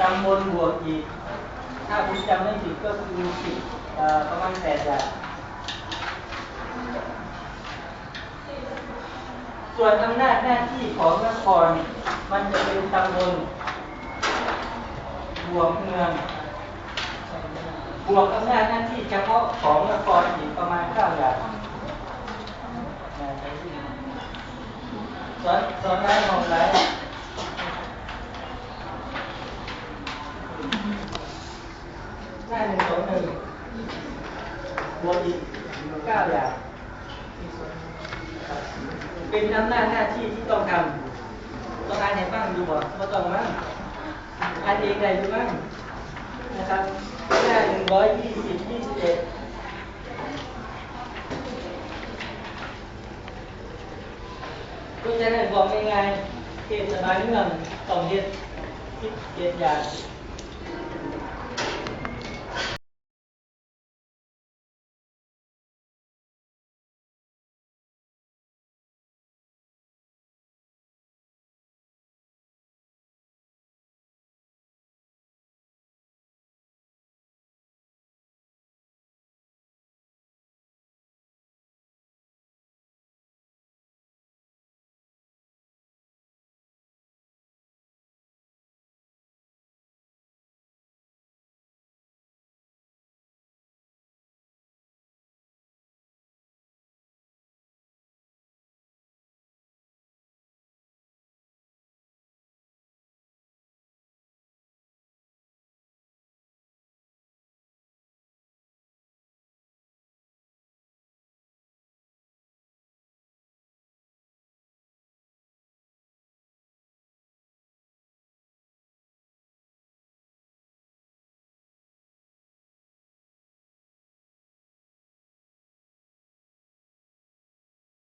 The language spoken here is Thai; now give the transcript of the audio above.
ตำบลบวกอีก ถ้าผมจำไม่ผิดก็คือสิบประมาณแปดอย่างส่วนอำนาจหน้าที่ของนคร มันจะเป็นตำบลบวกเมืองบวกอำนาจหน้าที่เฉพาะของนครอีกประมาณเก้าอย่างสอนสอนไร้มองไร หน้าหนึ่งสองหนึ่งบวกอีกเก้าอย่าง เป็นอำนาจหน้าที่ที่ต้องทำต้องอ่านให้ฟังดูบ่ว่ต้องมั้งอ่านเองได้ดูมั้งนะครับหน้าหนึ่งร้อยยี่สิบยี่สิบเอ็ดก็จะได้บอกง่ายๆเทศบาลเมืองต้องเฮ็ดคิดเจ็ดอย่าง